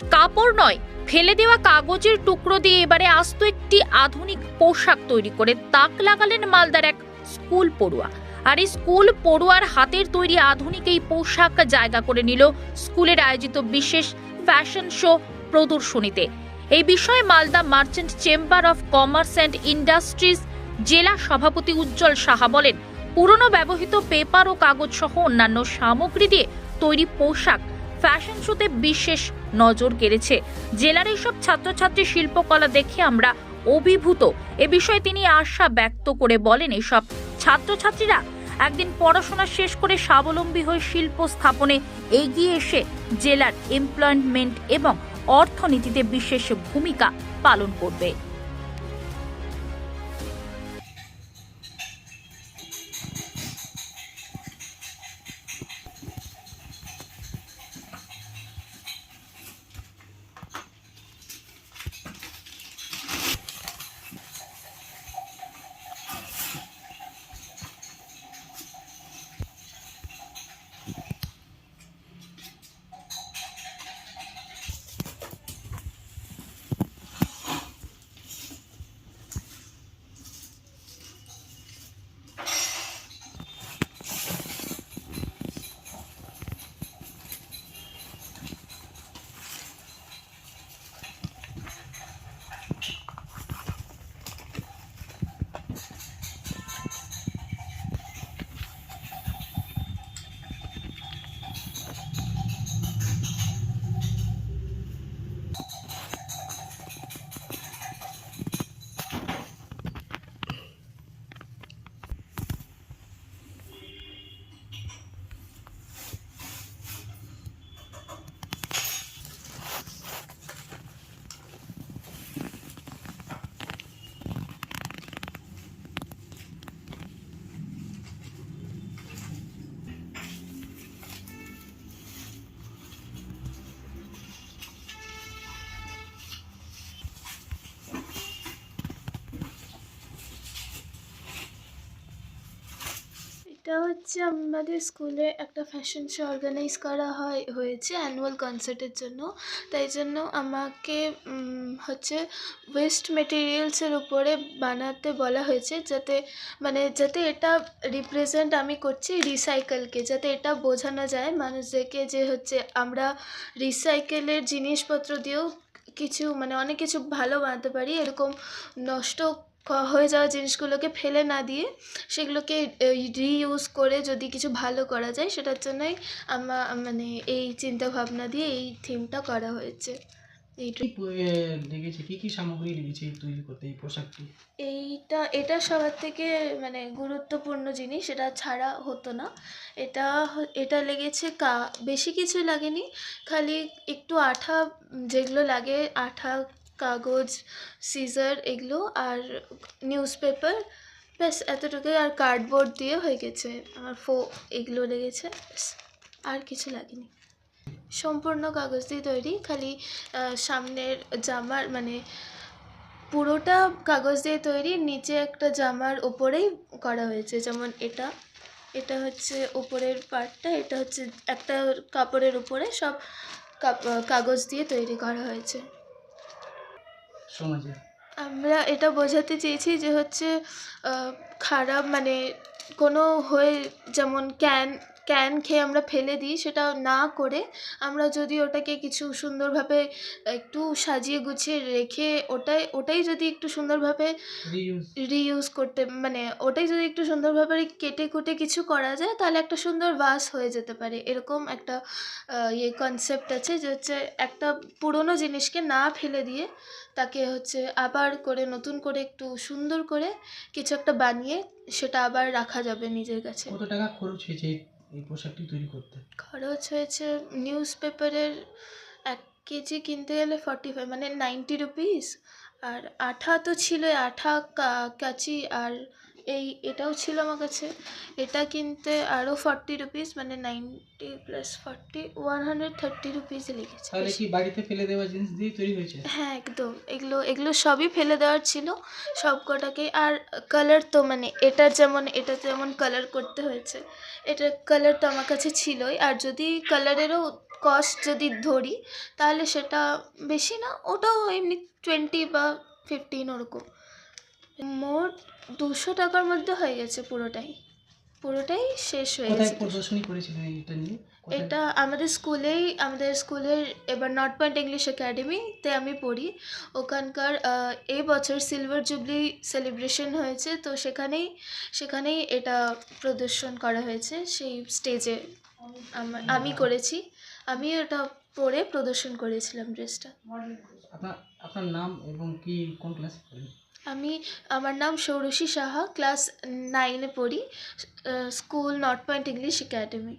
কাপড় নয়, ফেলে দেওয়া কাগজের টুকরো দিয়ে এবারে আস্ত একটি আধুনিক পোশাক তৈরি করে তাক লাগালেন মালদার এক স্কুল পড়ুয়া। আর এই স্কুল পড়ুয়ার হাতের তৈরি আধুনিক এই পোশাক জায়গা করে নিল স্কুলের আয়োজিত বিশেষ ফ্যাশন শো প্রদর্শনীতে। এই বিষয়ে Malda merchant chamber of commerce and industries জেলা সভাপতি উজ্জ্বল সাহা বলেন, পুরনো ব্যবহৃত পেপার ও কাগজ সহ অন্যান্য সামগ্রী দিয়ে তৈরি পোশাক ফ্যাশন শোতে বিশেষ নজর কেড়েছে। জেলার এইসব ছাত্রছাত্রী শিল্পকলা দেখে আমরা অভিভূত। এ বিষয়ে তিনি আশা ব্যক্ত করে বলেন, এসব ছাত্রছাত্রীরা একদিন পড়াশোনা শেষ করে স্বাবলম্বী হয়ে শিল্প স্থাপনে এগিয়ে এসে জেলার এমপ্লয়মেন্ট এবং অর্থনীতিতে বিশেষ ভূমিকা পালন করবে। এটা হচ্ছে আমাদের স্কুলে একটা ফ্যাশন শো অর্গানাইজ করা হয়, হয়েছে অ্যানুয়াল কনসার্টের জন্য। তাই জন্য আমাকে হচ্ছে ওয়েস্ট মেটেরিয়ালসের উপরে বানাতে বলা হয়েছে যাতে মানে যাতে এটা রিপ্রেজেন্ট আমি করছি রিসাইকেলকে যাতে এটা বোঝানো যায় মানুষদেরকে যে হচ্ছে আমরা রিসাইকেলের জিনিসপত্র দিয়েও কিছু মানে অনেক কিছু ভালো বানাতে পারি, এরকম নষ্ট হয়ে যাওয়া জিনিসগুলোকে ফেলে না দিয়ে সেগুলোকে রিইউজ করে যদি কিছু ভালো করা যায় সেটার জন্যই আমা মানে এই চিন্তা ভাবনা দিয়ে এই থিমটা করা হয়েছে। লেগেছে? কি কি সামগ্রী লেগেছে তৈরি করতে এই পোশাকটি? এইটা এটা সবার থেকে মানে গুরুত্বপূর্ণ জিনিস এটা ছাড়া হতো না। এটা এটা লেগেছে কা বেশি কিছু লাগেনি খালি একটু আঠা যেগুলো লাগে আঠা কাগজ সিজার এগুলো আর নিউজ পেপার ব্যাস এতটুকু আর কার্ডবোর্ড দিয়ে হয়ে গেছে। আর ফো, এগুলো লেগেছে। আর কিছু লাগেনি। সম্পূর্ণ কাগজ দিয়ে তৈরি। খালি সামনের জামার মানে পুরোটা কাগজ দিয়ে তৈরি। নিচে একটা জামার ওপরেই করা হয়েছে। যেমন এটা। এটা হচ্ছে উপরের পার্টটা এটা হচ্ছে একটা কাপড়ের উপরে সব কাগজ দিয়ে তৈরি করা হয়েছে। সমাজে আমরা এটা বোঝাতে চেয়েছি যে হচ্ছে খারাপ মানে কোনো হয়ে যেমন ক্যান ক্যান খেয়ে আমরা ফেলে দিই সেটা না করে আমরা যদি ওটাকে কিছু সুন্দরভাবে একটু সাজিয়ে গুছিয়ে রেখে ওটাই ওটাই যদি একটু সুন্দরভাবে রিইউজ করতে মানে ওটাই যদি একটু সুন্দরভাবে কেটে কুটে কিছু করা যায় তাহলে একটা সুন্দর বাস হয়ে যেতে পারে। এরকম একটা ইয়ে কনসেপ্ট আছে যে হচ্ছে একটা পুরনো জিনিসকে না ফেলে দিয়ে তাকে হচ্ছে আবার করে নতুন করে একটু সুন্দর করে কিছু একটা বানিয়ে সেটা আবার রাখা যাবে নিজের কাছে। কত টাকা খরচ হয়েছে? এই- পোশাকটি তৈরি করতে? খরচ হয়েছে নিউজ পেপারের এক কেজি কিনতে গেলে ফর্টি ফাইভ মানে নাইনটি রুপিস আর আঠা তো ছিল আঠা কাঁচি আর এই এটাও ছিল আমার কাছে। এটা কিনতে আরও ফর্টি রুপিস মানে ninety plus forty one hundred thirty rupees লেগেছে। তাহলে কি বাড়িতে ফেলে দেওয়া জিনিস দিয়ে তৈরি হয়েছে? হ্যাঁ একদম। এগুলো এগুলো সবই ফেলে দেওয়ার ছিল। সব কটাকেই আর কালার তো মানে এটার যেমন এটা যেমন কালার করতে হয়েছে এটার কালার তো আমার কাছে ছিলই। আর যদি কালারেরও কস্ট যদি ধরি তাহলে সেটা বেশি না ওটাও এমনি টোয়েন্টি বা ফিফটিন ওরকম। মোট দুশো টাকার মধ্যে হয়ে গেছে পুরোটাই। পুরোটাই শেষ হয়ে গেছে। প্রদর্শনী করেছিলেন এটা নিয়ে? এটা আমাদের স্কুলেই আমাদের স্কুলের এবার নর্থ পয়েন্ট ইংলিশ একাডেমিতে আমি পড়ি। ওখানকার এই বছর সিলভার জুবলি সেলিব্রেশন হয়েছে তো সেখানেই সেখানেই এটা প্রদর্শন করা হয়েছে। সেই স্টেজে আমি করেছি। আমি এটা পরে প্রদর্শন করেছিলাম ড্রেসটা আপনার আপনার নাম এবং কি কোন ক্লাসে পড়েন? আমি আমার নাম সৌরশী সাহা ক্লাস নাইনে পড়ি school north point English academy